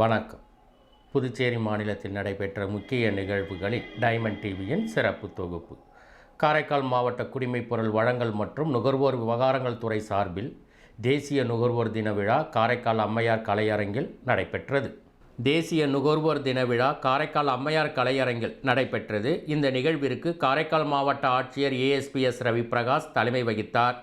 வணக்கம். புதுச்சேரி மாநிலத்தில் நடைபெற்ற முக்கிய நிகழ்வுகளில் டைமண்ட் டிவியின் சிறப்பு தொகுப்பு. காரைக்கால் மாவட்ட குடிமைப் பொருள் வழங்கல் மற்றும் நுகர்வோர் விவகாரங்கள் துறை சார்பில் தேசிய நுகர்வோர் தின விழா காரைக்கால் அம்மையார் கலையரங்கில் நடைபெற்றது. தேசிய நுகர்வோர் தின விழா காரைக்கால் அம்மையார் கலையரங்கில் நடைபெற்றது. இந்த நிகழ்விற்கு காரைக்கால் மாவட்ட ஆட்சியர் ஏஎஸ்பிஎஸ் ரவி பிரகாஷ் தலைமை வகித்தார்.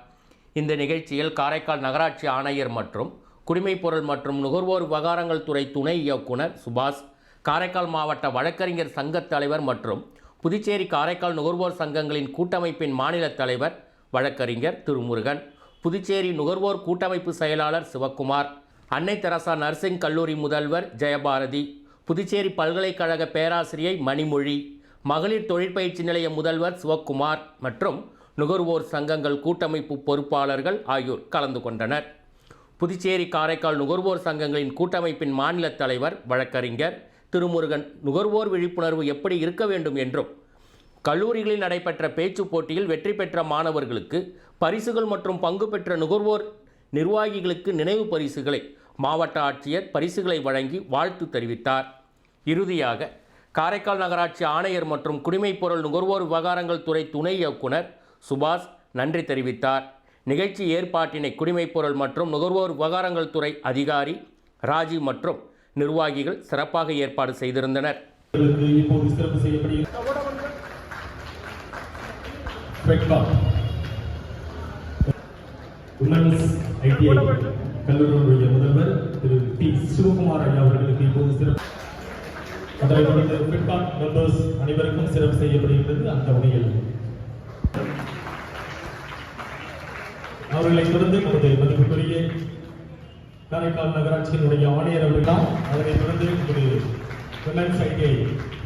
இந்த நிகழ்ச்சியில் காரைக்கால் நகராட்சி ஆணையர் மற்றும் குடிமைப் பொருள் மற்றும் நுகர்வோர் விவகாரங்கள் துறை துணை இயக்குனர் சுபாஷ் காரைக்கால் மாவட்ட வழக்கறிஞர் சங்கத் தலைவர் மற்றும் புதுச்சேரி காரைக்கால் நுகர்வோர் சங்கங்களின் கூட்டமைப்பின் மாநில தலைவர் வழக்கறிஞர் திருமுருகன் புதுச்சேரி நுகர்வோர் கூட்டமைப்பு செயலாளர் சிவக்குமார் அன்னை தெரசா நர்சிங் கல்லூரி முதல்வர் ஜெயபாரதி புதுச்சேரி பல்கலைக்கழக பேராசிரியை மணிமொழி மகளிர் தொழிற்பயிற்சி நிலைய முதல்வர் சிவக்குமார் மற்றும் நுகர்வோர் சங்கங்கள் கூட்டமைப்பு பொறுப்பாளர்கள் ஆகியோர் கலந்து கொண்டனர். புதுச்சேரி காரைக்கால் நுகர்வோர் சங்கங்களின் கூட்டமைப்பின் மாநில தலைவர் வழக்கறிஞர் திருமுருகன் நுகர்வோர் விழிப்புணர்வு எப்படி இருக்க வேண்டும் என்றும் கல்லூரிகளில் நடைபெற்ற பேச்சு போட்டியில் வெற்றி பெற்ற மாணவர்களுக்கு பரிசுகள் மற்றும் பங்கு பெற்ற நுகர்வோர் நிர்வாகிகளுக்கு நினைவு பரிசுகளை மாவட்ட ஆட்சியர் பரிசுகளை வழங்கி வாழ்த்து தெரிவித்தார். இறுதியாக காரைக்கால் நகராட்சி ஆணையர் மற்றும் குடிமைப்பொருள் நுகர்வோர் விவகாரங்கள் துறை துணை இயக்குனர் சுபாஷ் நன்றி தெரிவித்தார். நிகழ்ச்சி ஏற்பாட்டினை குடிமைப்பொருள் மற்றும் நுகர்வோர் விவகாரங்கள் துறை அதிகாரி ராஜீவ் மற்றும் நிர்வாகிகள் சிறப்பாக ஏற்பாடு செய்திருந்தனர். அவர்களுக்கு கல்லூரியுடைய முதல்வர் திரு டி. சிவகுமார் ஐயா அவர்களுக்கு இப்போது சிறப்பு. அதனைத் தொடர்ந்து ஃபிட்காட் மெம்பர்ஸ் அனைவருக்கும் சிறப்பு செய்யப்படுகிறது அந்த வகையில் அவர்களை தொடர்ந்து நமது மதிப்புக்குரிய காரைக்கால் நகராட்சியினுடைய ஆணையர் அவர்கள் அதனைத் தொடர்ந்து ஒரு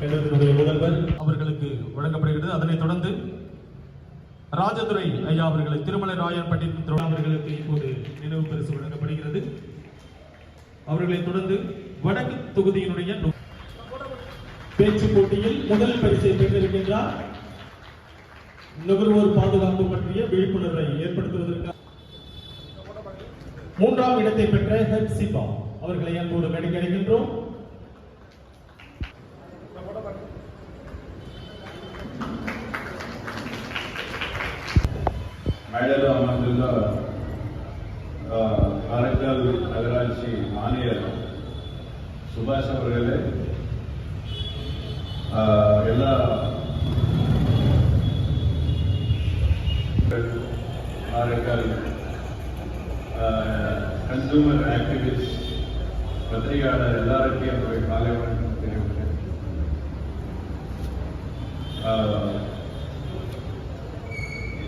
கல்லூரியினுடைய முதல்வர் அவர்களுக்கு வழங்கப்படுகிறது. அதனைத் தொடர்ந்து ராஜதுரை ஐயா அவர்களை திருமலை ராயன்பட்டி அவர்களுக்கு இப்போது நினைவு பரிசு வழங்கப்படுகிறது. அவர்களைத் தொடர்ந்து வடக்கு தொகுதியினுடைய பேச்சு போட்டியில் முதல் பரிசை பெற்றிருக்கின்றார். நுகர்வோர் பாதுகாப்பு பற்றிய விழிப்புணர்வை ஏற்படுத்துவதற்காக மூன்றாம் இடத்தை பெற்ற ஹெப்சிபா அவர்களை அன்போடு மேடைக்கு அழைக்கின்றோம். அமர்ந்துள்ள காரைக்கால் நகராட்சி ஆணையர் சுபாஷ் அவர்களே எல்லா காரைக்கால் கன்சூமர் ஆக்டிவிஸ்ட் பத்திரிகையாளர் எல்லாருக்கும் என்னுடைய காலை வணக்கம் தெரிவிக்கிறேன்.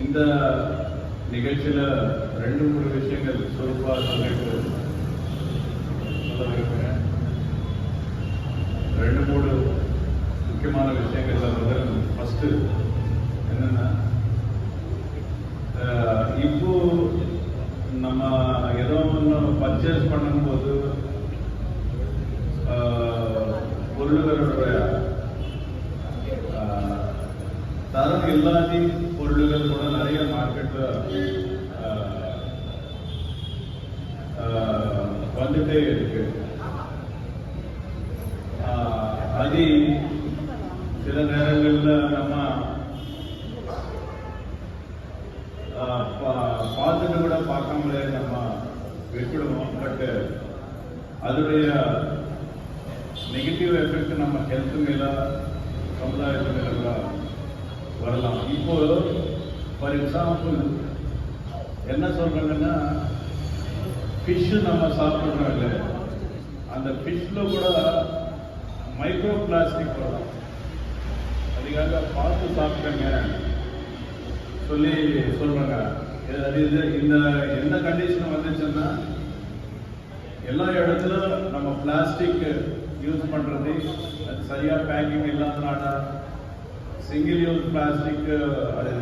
இந்த நிகழ்ச்சியில் ரெண்டு மூணு விஷயங்கள் சுருப்பா சொல்லிட்டு சொல்ல விரும்புகிறேன் ரெண்டு மூணு முக்கியமான விஷயங்கள் முதல் ஃபஸ்ட்டு என்னென்னா அஹ், இப்போ நம்ம ஏதோ ஒன்று பர்ச்சேஸ் பண்ணும்போது பொருள்களுடைய தரம் எல்லாத்தையும் பார்த்துட்டு கூட பார்க்காமலே நம்ம விட்டுடுவோம் பட் அதோடைய நெகட்டிவ் எஃபெக்ட் நம்ம ஹெல்த் மேலே சமுதாயத்து மேல கூட வரலாம். இப்போ ஃபார் எக்ஸாம்பிள் என்ன சொல்கிறாங்கன்னா ஃபிஷ் நம்ம சாப்பிட்றோம் இல்லை? அந்த ஃபிஷ்ல கூட மைக்ரோ பிளாஸ்டிக் வரலாம். அதுக்காக பார்த்து சாப்பிடுங்க சொல்லி சொல்கிறாங்க அது இது இந்த எந்த கண்டிஷன் வந்துச்சுன்னா எல்லா இடத்துல நம்ம பிளாஸ்டிக் யூஸ் பண்றது அது சரியா பேக்கிங் இல்லாதனால சிங்கிள் யூஸ் பிளாஸ்டிக் அது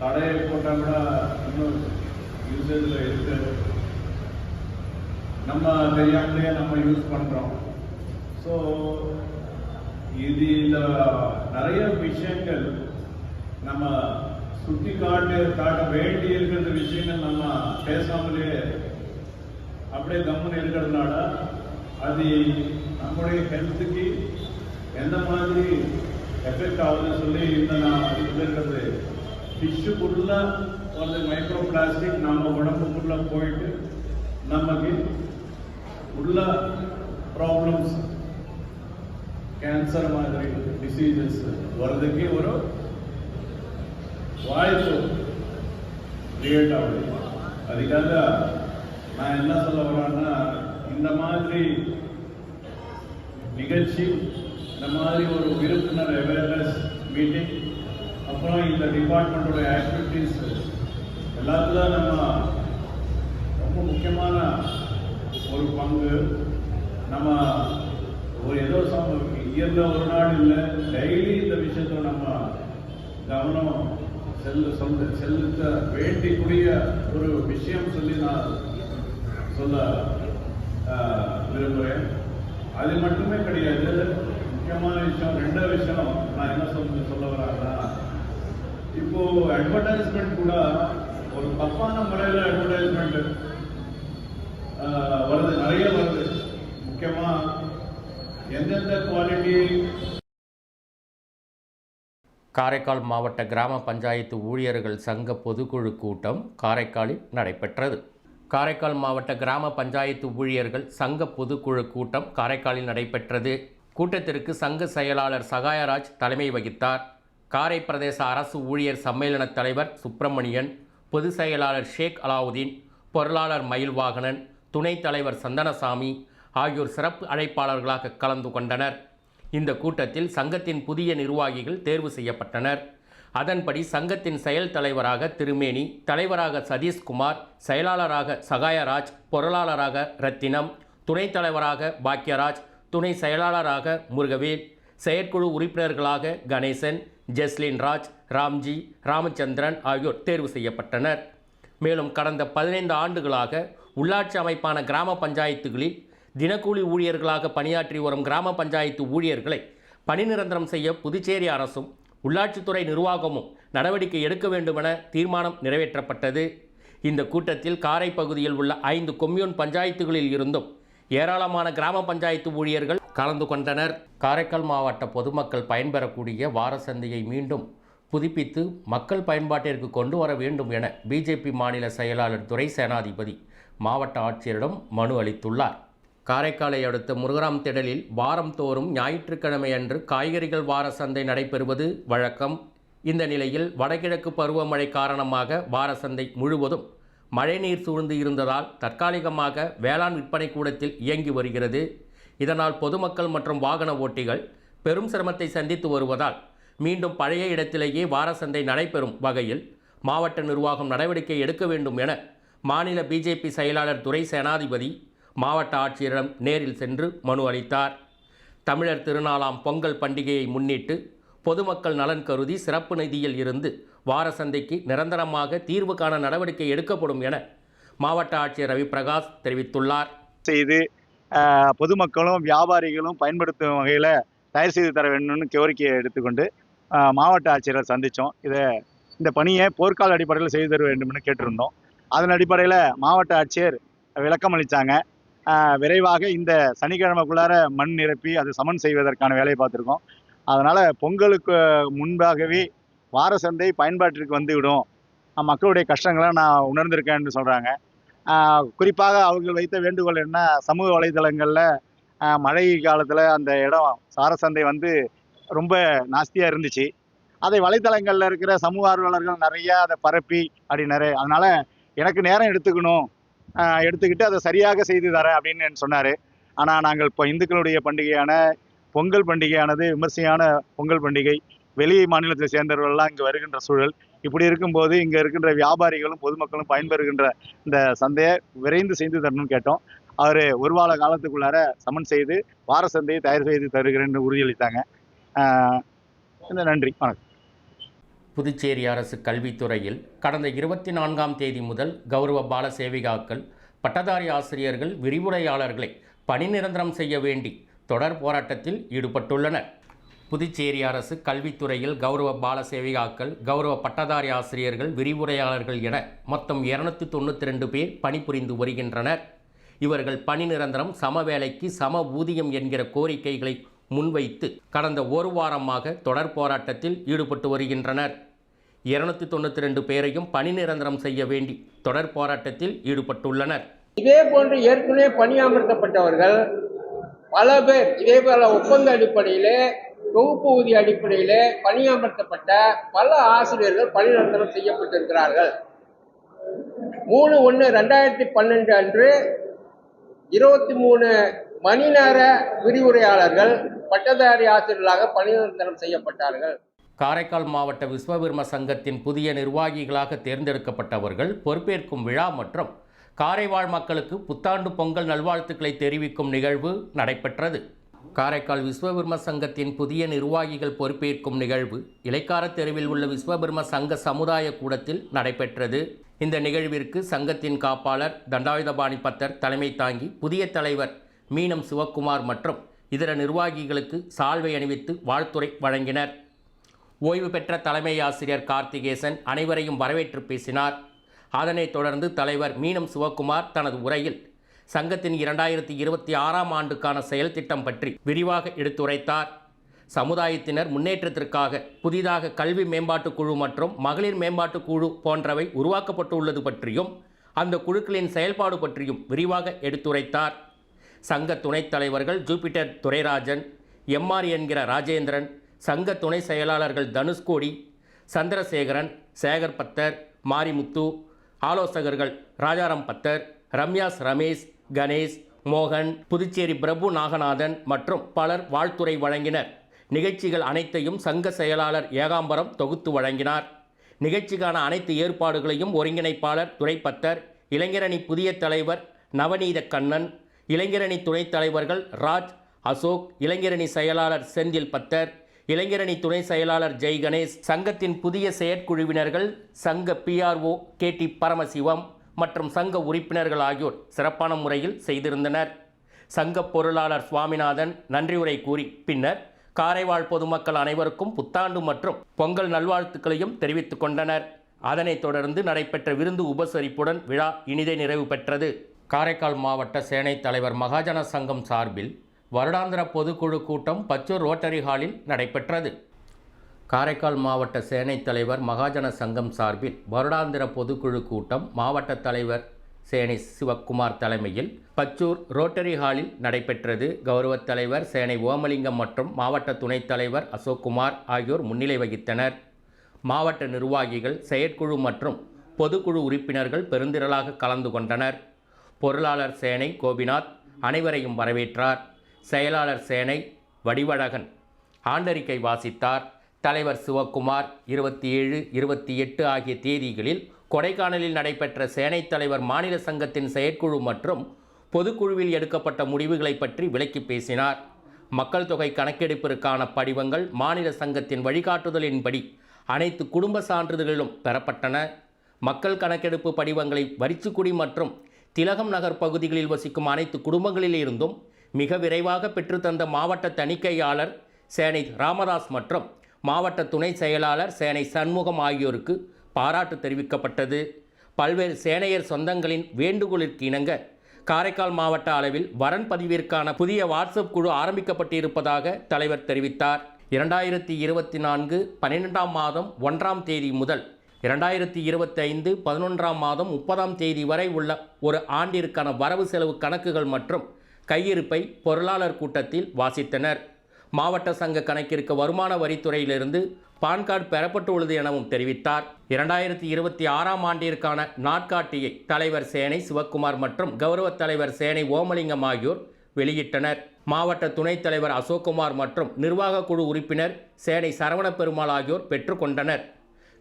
தடையை போட்டால் கூட இன்னும் யூசேஜில் இருக்கு. நம்ம தெரியாமலே நம்ம யூஸ் பண்ணுறோம் ஸோ இது இந்த நிறைய விஷயங்கள் நம்ம சுட்டி காட்டு காட்ட வேண்டி இருக்கிற விஷயங்கள் நம்ம பேசாமலே அப்படியே கம்முன்னு இருக்கிறதுனால அது நம்முடைய ஹெல்த்துக்கு எந்த மாதிரி எஃபெக்ட் ஆகுதுன்னு சொல்லி இந்த நான் சொல்லியிருக்கிறது. ஃபிஷ்ஷுக்குள்ள ஒரு மைக்ரோ பிளாஸ்டிக் நம்ம உடம்புக்குள்ள போயிட்டு நமக்கு உள்ள ப்ராப்ளம்ஸ் கேன்சர் மாதிரி டிசீசஸ் வர்றதுக்கு ஒரு வாய்ப்பு கிரியேட் ஆகுது. அதுக்காக நான் என்ன சொல்ல வரேன்னா இந்த மாதிரி நிகழ்ச்சி இந்த மாதிரி ஒரு விருப்பினர் அவேர்னஸ் மீட்டிங் அப்புறம் இந்த டிபார்ட்மெண்ட்டோட ஆக்டிவிட்டீஸ் எல்லாத்துல நம்ம ரொம்ப முக்கியமான ஒரு பங்கு. நம்ம ஒரு ஏதோ இயர்ல ஒரு நாள் இல்லை டெய்லி இந்த விஷயத்தை நம்ம கவனம் செல்ல சொல்ல செலுத்த வேண்டிக்கூடிய ஒரு விஷயம் சொல்லி நான் சொல்ல ஆஹ், விரும்புகிறேன் அது மட்டுமே கிடையாது. முக்கியமான விஷயம் ரெண்டாவது விஷயம் நான் என்ன சொல்ல சொல்ல வரேன்னா இப்போ அட்வர்டைஸ்மெண்ட் கூட ஒரு தப்பான முறையில் அட்வர்டைஸ்மெண்ட் வருது. நிறைய வருது. முக்கியமா எந்தெந்த குவாலிட்டி காரைக்கால் மாவட்ட கிராம பஞ்சாயத்து ஊழியர்கள் சங்க பொதுக்குழு கூட்டம் காரைக்காலில் நடைபெற்றது. காரைக்கால் மாவட்ட கிராம பஞ்சாயத்து ஊழியர்கள் சங்க பொதுக்குழு கூட்டம் காரைக்காலில் நடைபெற்றது. கூட்டத்திற்கு சங்க செயலாளர் சகாயராஜ் தலைமை வகித்தார். காரை பிரதேச அரசு ஊழியர் சம்மேளன தலைவர் சுப்பிரமணியன் பொதுச் செயலாளர் ஷேக் அலாவுதீன் பொருளாளர் மயில்வாகனன் துணைத் தலைவர் சந்தனசாமி ஆகியோர் சிறப்பு அழைப்பாளர்களாக கலந்து கொண்டனர். இந்த கூட்டத்தில் சங்கத்தின் புதிய நிர்வாகிகள் தேர்வு செய்யப்பட்டனர். அதன்படி சங்கத்தின் செயல் தலைவராக திருமேனி தலைவராக சதீஷ்குமார் செயலாளராக சகாயராஜ் பொருளாளராக ரத்தினம் துணைத் தலைவராக பாக்யராஜ் துணை செயலாளராக முருகவேல் செயற்குழு உறுப்பினர்களாக கணேசன் ஜெஸ்லின் ராஜ் ராம்ஜி ராமச்சந்திரன் ஆகியோர் தேர்வு செய்யப்பட்டனர். மேலும் கடந்த பதினைந்து ஆண்டுகளாக உள்ளாட்சி அமைப்பான கிராம பஞ்சாயத்துகளில் தினக்கூலி ஊழியர்களாக பணியாற்றி வரும் கிராம பஞ்சாயத்து ஊழியர்களை பணி நிரந்தரம் செய்ய புதுச்சேரி அரசும் உள்ளாட்சித்துறை நிர்வாகமும் நடவடிக்கை எடுக்க வேண்டுமென தீர்மானம் நிறைவேற்றப்பட்டது. இந்த கூட்டத்தில் காரை பகுதியில் உள்ள ஐந்து கொம்யூன் பஞ்சாயத்துகளில் இருந்தும் ஏராளமான கிராம பஞ்சாயத்து ஊழியர்கள் கலந்து கொண்டனர். காரைக்கால் மாவட்ட பொதுமக்கள் பயன்பெறக்கூடிய வார சந்தையை மீண்டும் புதுப்பித்து மக்கள் பயன்பாட்டிற்கு கொண்டு வர வேண்டும் என பிஜேபி மாநில செயலாளர் துறை சேனாதிபதி மாவட்ட ஆட்சியரிடம் மனு அளித்துள்ளார். காரைக்காலை அடுத்த முருகராம் திடலில் வாரம் தோறும் ஞாயிற்றுக்கிழமை அன்று காய்கறிகள் வார சந்தை நடைபெறுவது வழக்கம். இந்த நிலையில் வடகிழக்கு பருவமழை காரணமாக வார சந்தை முழுவதும் மழைநீர் சூழ்ந்து இருந்ததால் தற்காலிகமாக வேளாண் விற்பனை கூடத்தில் இயங்கி வருகிறது. இதனால் பொதுமக்கள் மற்றும் வாகன ஓட்டிகள் பெரும் சிரமத்தை சந்தித்து வருவதால் மீண்டும் பழைய இடத்திலேயே வார சந்தை நடைபெறும் வகையில் மாவட்ட நிர்வாகம் நடவடிக்கை எடுக்க வேண்டும் என மாநில பிஜேபி செயலாளர் துறை சேனாதிபதி மாவட்ட ஆட்சியரிடம் நேரில் சென்று மனு அளித்தார். தமிழர் திருநாளாம் பொங்கல் பண்டிகையை முன்னிட்டு பொதுமக்கள் நலன் கருதி சிறப்பு நிதியில் இருந்து வார சந்தைக்கு நிரந்தரமாக தீர்வு காண நடவடிக்கை எடுக்கப்படும் என மாவட்ட ஆட்சியர் ரவி பிரகாஷ் தெரிவித்துள்ளார். செய்து பொதுமக்களும் வியாபாரிகளும் பயன்படுத்தும் வகையில் தயார் செய்து தர வேண்டும்னு கோரிக்கையை எடுத்துக்கொண்டு மாவட்ட ஆட்சியரை சந்தித்தோம் இதை இந்த பணியை போர்க்கால அடிப்படையில் செய்து தர வேண்டும்னு கேட்டிருந்தோம். அதன் அடிப்படையில் மாவட்ட ஆட்சியர் விளக்கம் அளித்தாங்க விரைவாக இந்த சனிக்கிழமைக்குள்ளார மண் நிரப்பி அது சமன் செய்வதற்கான வேலையை பார்த்துருக்கோம். அதனால் பொங்கலுக்கு முன்பாகவே வார சந்தை பயன்பாட்டிற்கு வந்துவிடும். மக்களுடைய கஷ்டங்களை நான் உணர்ந்திருக்கேன்னு சொல்கிறாங்க குறிப்பாக அவர்கள் வைத்த வேண்டுகோள் என்ன? சமூக வலைதளங்களில் மழை காலத்தில் அந்த இடம் சாரசந்தை வந்து ரொம்ப நாஸ்தியாக இருந்துச்சு. அதை வலைதளங்களில் இருக்கிற சமூக ஆர்வலர்கள் நிறையா அதை பரப்பி அப்படின்னாரு. அதனால் எனக்கு நேரம் எடுத்துக்கணும். எடுத்துக்கிட்டு அதை சரியாக செய்து தரேன் அப்படின்னு சொன்னார். ஆனால் நாங்கள் இப்போ இந்துக்களுடைய பண்டிகையான பொங்கல் பண்டிகையானது விமர்சையான பொங்கல் பண்டிகை. வெளி மாநிலத்தை சேர்ந்தவர்கள்லாம் இங்கே வருகின்ற சூழல். இப்படி இருக்கும்போது இங்கே இருக்கின்ற வியாபாரிகளும் பொதுமக்களும் பயன்பெறுகின்ற இந்த சந்தையை விரைந்து செய்து தரணும்னு கேட்டோம். அவர் ஒரு வார காலத்துக்குள்ளார சமன் செய்து வார சந்தையை தயார் செய்து தருகிறேன்னு உறுதியளித்தாங்க. இந்த நன்றி. வணக்கம். புதுச்சேரி அரசு கல்வித்துறையில் கடந்த இருபத்தி நான்காம் தேதி முதல் கௌரவ பால சேவிகாக்கள் பட்டதாரி ஆசிரியர்கள் விரிவுரையாளர்களை பணி நிரந்தரம் செய்ய வேண்டி தொடர் போராட்டத்தில் ஈடுபட்டுள்ளனர். புதுச்சேரி அரசு கல்வித்துறையில் கௌரவ பால சேவிகாக்கள் கௌரவ பட்டதாரி ஆசிரியர்கள் விரிவுரையாளர்கள் என மொத்தம் இருநூத்தி தொண்ணூற்றி ரெண்டு பேர் பணிபுரிந்து வருகின்றனர். இவர்கள் பணி நிரந்தரம் சம வேலைக்கு சம ஊதியம் என்கிற கோரிக்கைகளை முன்வைத்து கடந்த ஒரு வாரமாக தொடர் போராட்டத்தில் ஈடுபட்டு வருகின்றனர். இருநூத்தி தொண்ணூற்றி ரெண்டு பேரையும் பணி நிரந்தரம் செய்ய வேண்டி தொடர் போராட்டத்தில் ஈடுபட்டுள்ளனர். இதே போன்று ஏற்கனவே பணியமர்த்தப்பட்டவர்கள் பல பேர் இதே போல ஒப்பந்த அடிப்படையிலே தொகுப்பு ஊதிய அடிப்படையிலே பணியமர்த்தப்பட்ட பல ஆசிரியர்கள் பணி நிரந்தரம் செய்யப்பட்டிருக்கிறார்கள். மூணு ஒன்று ரெண்டாயிரத்தி பன்னெண்டு அன்று இருபத்தி மூணு மணி நேர விரிவுரையாளர்கள் பட்டதாரி ஆசிரியர்களாக பணி நிரந்தரம் செய்யப்பட்டார்கள். காரைக்கால் மாவட்ட விஸ்வகர்ம சங்கத்தின் புதிய நிர்வாகிகளாக தேர்ந்தெடுக்கப்பட்டவர்கள் பொறுப்பேற்கும் விழா மற்றும் காரைவாழ் மக்களுக்கு புத்தாண்டு பொங்கல் நல்வாழ்த்துக்களை தெரிவிக்கும் நிகழ்வு நடைபெற்றது. காரைக்கால் விஸ்வகர்ம சங்கத்தின் புதிய நிர்வாகிகள் பொறுப்பேற்கும் நிகழ்வு இலைக்கார தெருவில் உள்ள விஸ்வகர்ம சங்க சமுதாய கூடத்தில் நடைபெற்றது. இந்த நிகழ்விற்கு சங்கத்தின் காப்பாளர் தண்டாயுதபாணி பத்தர் தலைமை தாங்கி புதிய தலைவர் மீனம் சிவக்குமார் மற்றும் இதர நிர்வாகிகளுக்கு சால்வை அணிவித்து வாழ்த்துரை வழங்கினர். ஓய்வு பெற்ற தலைமை ஆசிரியர் கார்த்திகேசன் அனைவரையும் வரவேற்று பேசினார். அதனைத் தொடர்ந்து தலைவர் மீனம் சிவக்குமார் தனது உரையில் சங்கத்தின் இரண்டாயிரத்தி இருபத்தி ஆறாம் ஆண்டுக்கான செயல் திட்டம் பற்றி விரிவாக எடுத்துரைத்தார். சமுதாயத்தினர் முன்னேற்றத்திற்காக புதிதாக கல்வி மேம்பாட்டுக் குழு மற்றும் மகளிர் மேம்பாட்டுக் குழு போன்றவை உருவாக்கப்பட்டுள்ளது பற்றியும் அந்த குழுக்களின் செயல்பாடு பற்றியும் விரிவாக எடுத்துரைத்தார். சங்க துணைத் தலைவர்கள் ஜூபிட்டர் துரைராஜன் எம்ஆர் என்கிற ராஜேந்திரன் சங்க துணை செயலாளர்கள் தனுஷ்கோடி சந்திரசேகரன் சேகர் பத்தர் மாரிமுத்து ஆலோசகர்கள் ராஜாராம் பத்தர் ரம்யாஸ் ரமேஷ் கணேஷ் மோகன் புதுச்சேரி பிரபு நாகநாதன் மற்றும் பலர் வாழ்த்துறை வழங்கினர். நிகழ்ச்சிகள் அனைத்தையும் சங்க செயலாளர் ஏகாம்பரம் தொகுத்து வழங்கினார். நிகழ்ச்சிக்கான அனைத்து ஏற்பாடுகளையும் ஒருங்கிணைப்பாளர் துரைப்பத்தர் இளைஞரணி புதிய தலைவர் நவநீத கண்ணன் இளைஞரணி துணைத் தலைவர்கள் ராஜ் அசோக் இளைஞரணி செயலாளர் செந்தில் பத்தர் இளைஞரணி துணை செயலாளர் ஜெய் கணேஷ் சங்கத்தின் புதிய செயற்குழுவினர்கள் சங்க பிஆர்ஓ கே டி பரமசிவம் மற்றும் சங்க உறுப்பினர்கள் ஆகியோர் சிறப்பான முறையில் செய்திருந்தனர். சங்க பொருளாளர் சுவாமிநாதன் நன்றியுரை கூறி பின்னர் காரைவாழ் பொதுமக்கள் அனைவருக்கும் புத்தாண்டு மற்றும் பொங்கல் நல்வாழ்த்துக்களையும் தெரிவித்துக் கொண்டனர். அதனைத் தொடர்ந்து நடைபெற்ற விருந்து உபசரிப்புடன் விழா இனிதே நிறைவு பெற்றது. காரைக்கால் மாவட்ட சேனைத் தலைவர் மகாஜன சங்கம் சார்பில் வருடாந்திர பொதுக்குழு கூட்டம் பச்சூர் ரோட்டரி ஹாலில் நடைபெற்றது. காரைக்கால் மாவட்ட சேனைத் தலைவர் மகாஜன சங்கம் சார்பில் வருடாந்திர பொதுக்குழு கூட்டம் மாவட்ட தலைவர் சேனை சிவக்குமார் தலைமையில் பச்சூர் ரோட்டரி ஹாலில் நடைபெற்றது. கௌரவத் தலைவர் சேனை ஓமலிங்கம் மற்றும் மாவட்ட துணைத் தலைவர் அசோக்குமார் ஆகியோர் முன்னிலை வகித்தனர். மாவட்ட நிர்வாகிகள் செயற்குழு மற்றும் பொதுக்குழு உறுப்பினர்கள் பெருந்திரளாக கலந்து கொண்டனர். பொருளாளர் சேனை கோபிநாத் அனைவரையும் வரவேற்றார். செயலாளர் சேனை வடிவழகன். ஆண்டறிக்கை வாசித்தார். தலைவர் சிவக்குமார் இருபத்தி ஏழு இருபத்தி எட்டு ஆகிய தேதிகளில் கொடைக்கானலில் நடைபெற்ற சேனை தலைவர் மாநில சங்கத்தின் செயற்குழு மற்றும் பொதுக்குழுவில் எடுக்கப்பட்ட முடிவுகளை பற்றி விளக்கி பேசினார். மக்கள் தொகை கணக்கெடுப்பிற்கான படிவங்கள் மாநில சங்கத்தின் வழிகாட்டுதலின்படி அனைத்து குடும்ப சான்றிதழ்களும் பெறப்பட்டன. மக்கள் கணக்கெடுப்பு படிவங்களை வரிச்சுக்குடி மற்றும் திலகம் நகர் பகுதிகளில் வசிக்கும் அனைத்து குடும்பங்களிலிருந்தும் மிக விரைவாக பெற்றுத்தந்த மாவட்ட தணிக்கையாளர் சேனை ராமதாஸ் மற்றும் மாவட்ட துணை செயலாளர் சேனை சண்முகம் ஆகியோருக்கு பாராட்டு தெரிவிக்கப்பட்டது. பல்வேறு சேனையர் சொந்தங்களின் வேண்டுகோளிற்கு இணங்க காரைக்கால் மாவட்ட அளவில் வரன் பதிவிற்கான புதிய வாட்ஸ்அப் குழு ஆரம்பிக்கப்பட்டிருப்பதாக தலைவர் தெரிவித்தார். இரண்டாயிரத்தி இருபத்தி நான்கு பன்னிரெண்டாம் மாதம் ஒன்றாம் தேதி முதல் இரண்டாயிரத்தி இருபத்தி ஐந்து பதினொன்றாம் மாதம் முப்பதாம் தேதி வரை உள்ள ஒரு ஆண்டிற்கான வரவு செலவு கணக்குகள் மற்றும் கையிருப்பை பொருளாளர் கூட்டத்தில் வாசித்தனர். மாவட்ட சங்க கணக்கிற்கு வருமான வரித்துறையிலிருந்து பான் கார்டு பெறப்பட்டுள்ளது எனவும் தெரிவித்தார். இரண்டாயிரத்தி இருபத்தி ஆறாம் ஆண்டிற்கான நாட்காட்டியை தலைவர் சேனை சிவக்குமார் மற்றும் கௌரவ தலைவர் சேனை ஓமலிங்கம் ஆகியோர் வெளியிட்டனர். மாவட்ட துணைத் தலைவர் அசோக்குமார் மற்றும் நிர்வாக குழு உறுப்பினர் சேனை சரவண பெருமாள் ஆகியோர் பெற்றுக்கொண்டனர்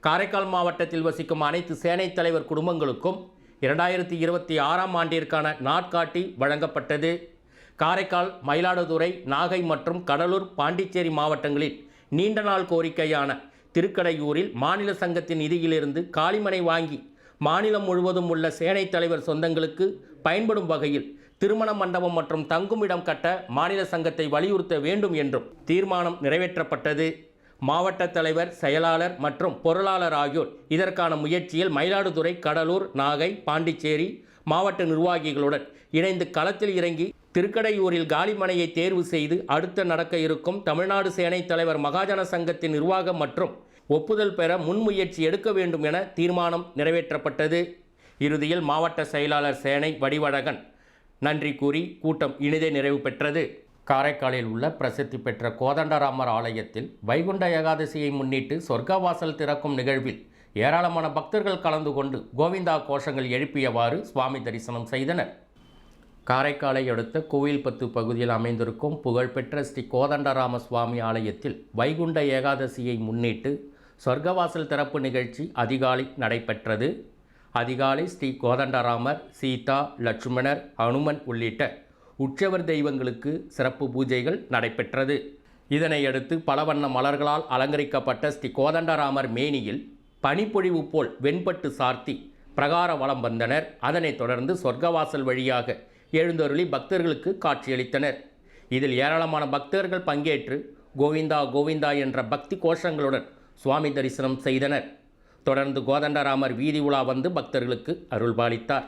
காரைக்கால் மாவட்டத்தில் வசிக்கும் அனைத்து சேனை தலைவர் குடும்பங்களுக்கும் இரண்டாயிரத்தி இருபத்தி ஆறாம் ஆண்டிற்கான நாட்காட்டி வழங்கப்பட்டது. காரைக்கால் மயிலாடுதுறை நாகை மற்றும் கடலூர் பாண்டிச்சேரி மாவட்டங்களில் நீண்ட நாள் கோரிக்கையான திருக்கடையூரில் மாநில சங்கத்தின் நிதியிலிருந்து காளிமனை வாங்கி மாநிலம் முழுவதும் உள்ள சேனைத் தலைவர் சொந்தங்களுக்கு பயன்படும் வகையில் திருமண மண்டபம் மற்றும் தங்குமிடம் கட்ட மாநில சங்கத்தை வலியுறுத்த வேண்டும் என்றும் தீர்மானம் நிறைவேற்றப்பட்டது. மாவட்ட தலைவர் செயலாளர் மற்றும் பொருளாளர் ஆகியோர் இதற்கான முயற்சியில் மயிலாடுதுறை கடலூர் நாகை பாண்டிச்சேரி மாவட்ட நிர்வாகிகளுடன் இணைந்து களத்தில் இறங்கி திருக்கடையூரில் காலிமனையை தேர்வு செய்து அடுத்து நடக்க இருக்கும் தமிழ்நாடு சேனை தலைவர் மகாஜன சங்கத்தின் நிர்வாகம் மற்றும் ஒப்புதல் பெற முன்முயற்சி எடுக்க வேண்டும் என தீர்மானம் நிறைவேற்றப்பட்டது. இறுதியில் மாவட்ட செயலாளர் சேனை வடிவழகன் நன்றி கூறி கூட்டம் இனிதே நிறைவு பெற்றது. காரைக்காலில் உள்ள பிரசித்தி பெற்ற கோதண்டராமர் ஆலயத்தில் வைகுண்ட ஏகாதசியை முன்னிட்டு சொர்க்கவாசல் திறக்கும் நிகழ்வில் ஏராளமான பக்தர்கள் கலந்து கொண்டு கோவிந்தா கோஷங்கள் எழுப்பியவாறு சுவாமி தரிசனம் செய்தனர். காரைக்காலை அடுத்த கோவில்பத்து பகுதியில் அமைந்திருக்கும் புகழ்பெற்ற ஸ்ரீ கோதண்டராம சுவாமி ஆலயத்தில் வைகுண்ட ஏகாதசியை முன்னிட்டு சொர்க்கவாசல் திறப்பு நிகழ்ச்சி அதிகாலை நடைபெற்றது. அதிகாலை ஸ்ரீ கோதண்டராமர் சீதா லட்சுமணர் அனுமன் உள்ளிட்ட உற்சவர் தெய்வங்களுக்கு சிறப்பு பூஜைகள் நடைபெற்றது. இதனையடுத்து பல வண்ண மலர்களால் அலங்கரிக்கப்பட்ட ஸ்ரீ கோதண்டராமர் மேனியில் பனிப்பொழிவு போல் வெண்பட்டு சார்த்தி பிரகார வலம் வந்தனர். அதனைத் தொடர்ந்து சொர்க்கவாசல் வழியாக எழுந்தருளி பக்தர்களுக்கு காட்சியளித்தனர். இதில் ஏராளமான பக்தர்கள் பங்கேற்று கோவிந்தா கோவிந்தா என்ற பக்தி கோஷங்களுடன் சுவாமி தரிசனம் செய்தனர். தொடர்ந்து கோதண்டராமர் வீதி உலா வந்து பக்தர்களுக்கு அருள்பாலித்தார்.